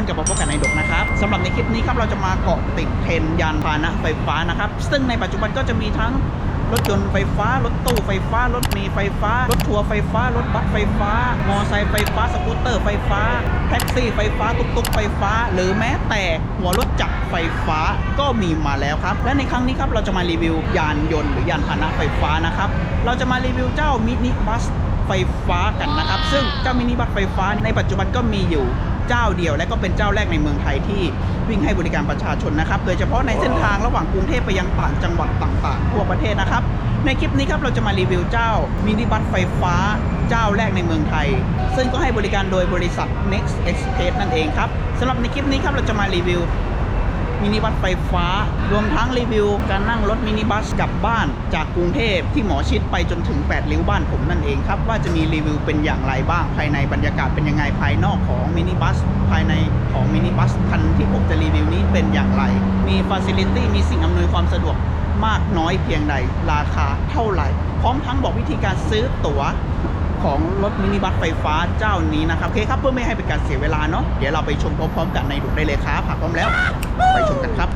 นกับมาพบกันในดกนะครับสำหรับในคลิปนี้ครับเราจะมาเกาะติดเทรนด์ยานพาหนะไฟฟ้านะครับ ซึ่งในปัจจุบันก็จะมีทั้งรถยนต์ไฟฟ้า รถตู้ไฟฟ้า รถเมล์ไฟฟ้า รถทัวร์ไฟฟ้า รถบัสไฟฟ้า มอไซค์ไฟฟ้า สกูตเตอร์ไฟฟ้า แท็กซี่ไฟฟ้า ตุ๊กตุ๊กไฟฟ้า หรือแม้แต่หัวรถจักรไฟฟ้าก็มีมาแล้วครับ และในครั้งนี้ครับเราจะมารีวิวยานยนต์หรือยานพาหนะไฟฟ้านะครับ เราจะมารีวิวเจ้ามินิบัสไฟฟ้ากันนะครับ ซึ่งเจ้ามินิบัสไฟฟ้าในปัจจุบันก็มีอยู่ เจ้าเดียว และก็เป็นเจ้าแรกในเมืองไทยที่วิ่งให้บริการประชาชนนะครับโดยเฉพาะในเส้นทางระหว่างกรุงเทพไปยังต่างจังหวัดต่างๆทั่วประเทศนะครับ ในคลิปนี้ครับเราจะมารีวิวเจ้ามินิบัสไฟฟ้าเจ้าแรกในเมืองไทย ซึ่งก็ให้บริการโดยบริษัท Next Express นั่นเองครับสำหรับในคลิปนี้ครับเราจะมารีวิว มินิบัสไฟฟ้า รวมทั้งรีวิวการนั่งรถมินิบัสกลับบ้านจากกรุงเทพที่หมอชิดไปจนถึง 8 ริ้วบ้านผมนั่นเองครับ ว่าจะมีรีวิวเป็นอย่างไรบ้าง ภายในบรรยากาศเป็นยังไงภายนอกของมินิบัสภายในของมินิบัสคันที่ผมจะรีวิวนี้เป็นอย่างไร มีฟ a ซิลิตี้มีสิ่งอำนวยความสะดวกมากน้อยเพียงใดราคาเท่าไหร่ พร้อมทั้งบอกวิธีการซื้อตั๋ว ของรถมินิบัสไฟฟ้าเจ้านี้นะครับโอเคครับเพื่อไม่ให้เป็นการเสียเวลาเนาะเดี๋ยวเราไปชมพร้อมๆกันในดูได้เลยครับหากพร้อมแล้ว ไปชมกันครับ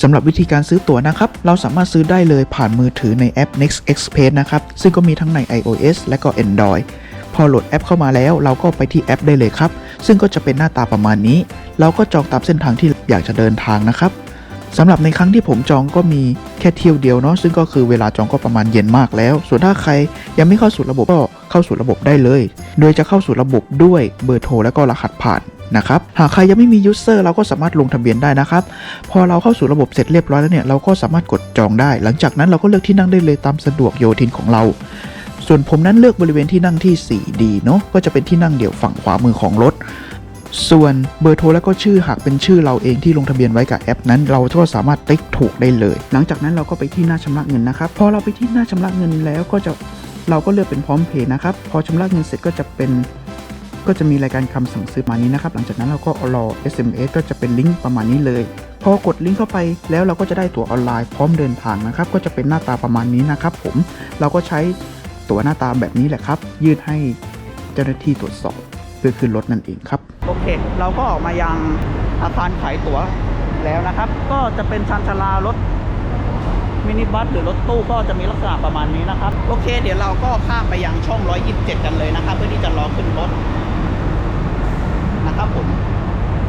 สำหรับวิธีการซื้อตั๋วนะครับ เราสามารถซื้อได้เลยผ่านมือถือในแอป Next Express นะครับ ซึ่งก็มีทั้งใน iOS และก็ Android พอโหลดแอปเข้ามาแล้ว เราก็ไปที่แอปได้เลยครับ ซึ่งก็จะเป็นหน้าตาประมาณนี้ เราก็จองตามเส้นทางที่อยากจะเดินทางนะครับสำหรับในครั้งที่ผมจองก็มีแค่เที่ยวเดียวเนาะซึ่งก็คือเวลาจองก็ประมาณเย็นมากแล้ว ส่วนถ้าใครยังไม่เข้าสู่ระบบก็ เข้าสู่ระบบได้เลย โดยจะเข้าสู่ระบบด้วยเบอร์โทรและก็รหัสผ่านนะครับหากใครยังไม่มียูเซอร์เราก็สามารถลงทะเบียนได้นะครับ พอเราเข้าสู่ระบบเสร็จเรียบร้อยแล้วเนี่ยเราก็สามารถกดจองได้ หลังจากนั้นเราก็เลือกที่นั่งได้เลยตามสะดวกโยทินของเรา ส่วนผมนั้นเลือกบริเวณที่นั่งที่ 4D เนาะก็จะเป็นที่นั่งเดี่ยวฝั่งขวามือของรถ ส่วนเบอร์โทรและก็ชื่อหากเป็นชื่อเราเองที่ลงทะเบียนไว้กับแอปนั้น เราก็สามารถติ๊กถูกได้เลย หลังจากนั้นเราก็ไปที่หน้าชำระเงินนะครับพอเราไปที่หน้าชำระเงินแล้วก็จะ เราก็เลือกเป็นพร้อมเพย์นะครับ พอชำระเงินเสร็จก็จะเป็น ก็จะมีรายการคำสั่งซื้อมานี้นะครับ หลังจากนั้นเราก็รอ SMS ก็จะเป็นลิงก์ประมาณนี้เลย พอกดลิงก์เข้าไปแล้วเราก็จะได้ตั๋วออนไลน์พร้อมเดินทางนะครับ ก็จะเป็นหน้าตาประมาณนี้นะครับ ผม เราก็ใช้ตั๋วหน้าตาแบบนี้แหละครับ ยื่นให้เจ้าหน้าที่ตรวจสอบเพื่อขึ้นรถนั่นเองครับ โอเค เราก็ออกมายังอาคารขายตั๋วแล้วนะครับ ก็จะเป็นชานชาลารถ มินิบัสหรือรถตู้ก็จะมีลักษณะประมาณนี้นะครับโอเค เดี๋ยวเราก็ข้ามไปยังช่อง 127 กันเลยนะครับ เพื่อที่จะรอขึ้นรถนะครับผม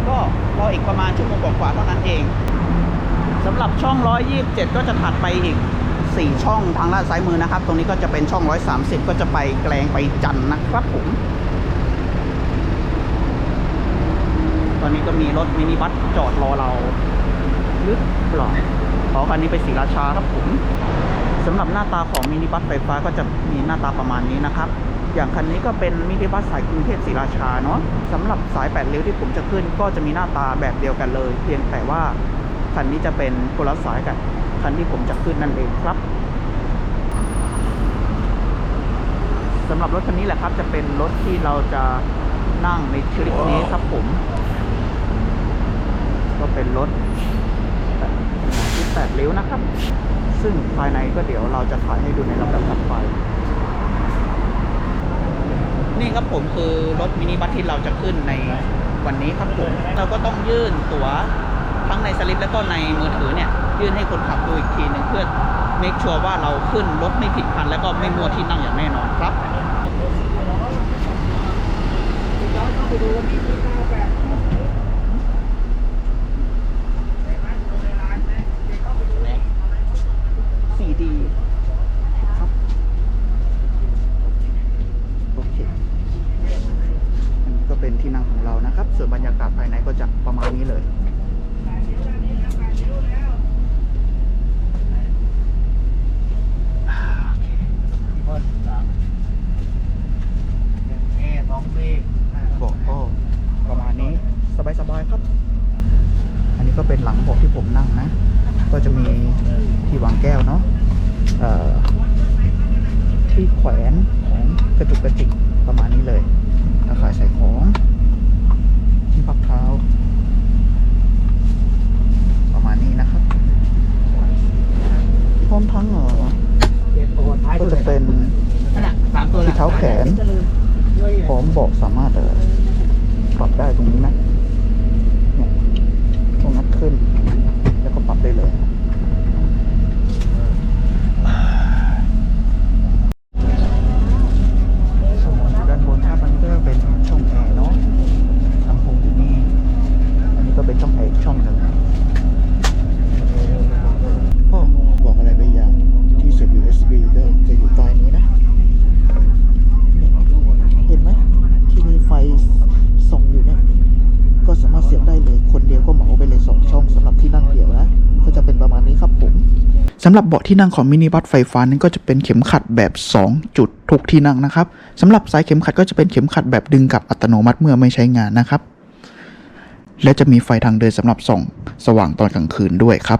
ก็รออีกประมาณชั่วโมงกว่าๆเท่านั้นเองสำหรับช่อง 127 ก็จะถัดไปอีก 4 ช่องทางด้านซ้ายมือนะครับ ตรงนี้ก็จะเป็นช่อง 130 ก็จะไปแกลงไปจันนะครับผม ตอนนี้ก็มีรถมินิบัสจอดรอเรา หรือเปล่าขอคันนี้ไปศรีราชาครับผมสำหรับหน้าตาของมินิบัสไฟฟ้าก็จะมีหน้าตาประมาณนี้นะครับ อย่างคันนี้ก็เป็นมินิบัสสายกรุงเทพศรีราชาเนาะสำหรับสาย8ริ้ยวที่ผมจะขึ้น ก็จะมีหน้าตาแบบเดียวกันเลย เพียงแต่ว่าคันนี้จะเป็นคนละสายกับคันที่ผมจะขึ้นนั่นเองครับสำหรับรถคันนี้แหละครับ จะเป็นรถที่เราจะนั่งในทริปนี้ครับผม ก็เป็นรถ ที่แปดริ้วนะครับ ซึ่งภายในก็เดี๋ยวเราจะถ่ายให้ดูในลำดับถัดไป นี่ครับผมคือรถมินิบัสที่เราจะขึ้นในวันนี้ครับผม เราก็ต้องยื่นตั๋วทั้งในสลิปแล้วก็ในมือถือเนี่ย ยื่นให้คนขับดูอีกทีหนึ่งเพื่อ make sure ว่าเราขึ้นรถไม่ผิดคัน แล้วก็ไม่มัวที่นั่งอย่างแน่นอนครับ 4D ครับ โอเค อันนี้ก็เป็นที่นั่งของเรานะครับ ส่วนบรรยากาศภายในก็จะประมาณนี้เลย บอกก็ประมาณนี้สบายๆครับ อันนี้ก็เป็นหลังเบอกที่ผมนั่งนะ ก็จะมีที่วางแก้วเนาะที่แขวนของกระจุกกระจิกประมาณนี้เลยตะข่ายใส่ของที่พักเท้าประมาณนี้นะครับพร้อมทั้งเออก็จะเป็นที่เท้าแขนพร้อมเบอกสามารถเออปรับได้ตรงนี้นะ 累了 สำหรับเบาะที่นั่งของมินิบัสไฟฟ้านั้นก็จะเป็นเข็มขัดแบบ 2 จุดทุกที่นั่งนะครับสำหรับสายเข็มขัดก็จะเป็นเข็มขัดแบบดึงกลับอัตโนมัติเมื่อไม่ใช้งานนะครับ และจะมีไฟทางเดินสำหรับส่อง สว่างตอนกลางคืนด้วยครับ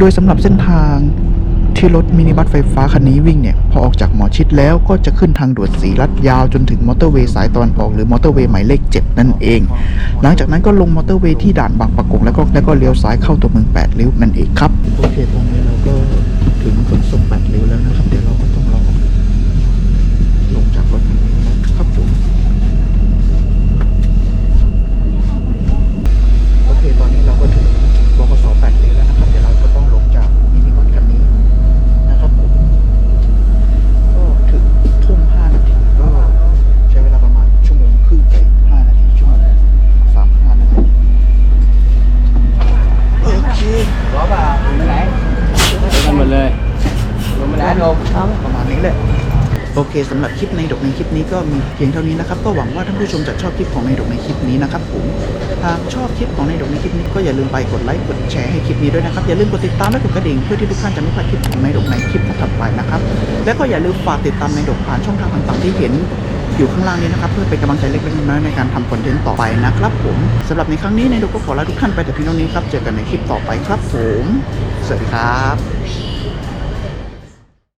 โดยสำหรับเส้นทางที่รถมินิบัสไฟฟ้าคันนี้วิ่งเนี่ย พอออกจากหมอชิดแล้วก็จะขึ้นทางด่วนสีลัดยาวจนถึงมอเตอร์เวย์สายตอนออกหรือมอเตอร์เวย์หมายเลข 7 นั่นเอง หลังจากนั้นก็ลงมอเตอร์เวย์ที่ด่านบางปะกงแล้วก็แล้วก็เลี้ยวซ้ายเข้าตัวเมืองแปดริ้วนั่นเองครับ โอเคตรงนี้เราก็ถึงขนส่งแปดริ้วแล้วนะครับเดี๋ยวเราก็ต้องรอลงจากรถนะครับผมโอเคตอนนี้เราก็ถึงบกสแปดริ้วแล้วนะครับ เดี๋ยวเราก็ต้องลงจากมินิบัสคันนี้นะครับผมก็ถึงทุ่มห้านาทีก็ใช้เวลาประมาณชั่วโมงครึ่งไปห้านาทีชั่วโมงสามห้านาทีโอเค có bà cùng với lại con mình lên cùng với lại luôn ประมาณนี้แหละ โอ เคสำหรับคลิปในดกในคลิปนี้ก็มีเพียงเท่านี้นะครับ ก็หวังว่าท่านผู้ชมจะชอบคลิปของในดกในคลิปนี้นะครับผมหากชอบคลิปของในดกในคลิปนี้ก็อย่าลืมไปกดไลค์กดแชร์ให้คลิปนี้ด้วยนะครับอย่าลืมกดติดตามและกดกระดิ่งเพื่อที่ทุกท่านจะไม่พลาดคลิปของในดกในคลิปถัดไปนะครับและก็อย่าลืมฝากติดตามในดกผ่านช่องทางต่างๆที่เห็นอยู่ข้างล่างนี้นะครับเพื่อเป็นกำลังใจเล็กๆน้อยๆในการทำคอนเทนต์ต่อไปนะครับผมสำหรับในครั้งนี้ในดกก็ขอลาทุกท่านไปแต่เพียงเท่านี้ครับเจอกันในคลิปต่อไปครับผม สวัสดีครับ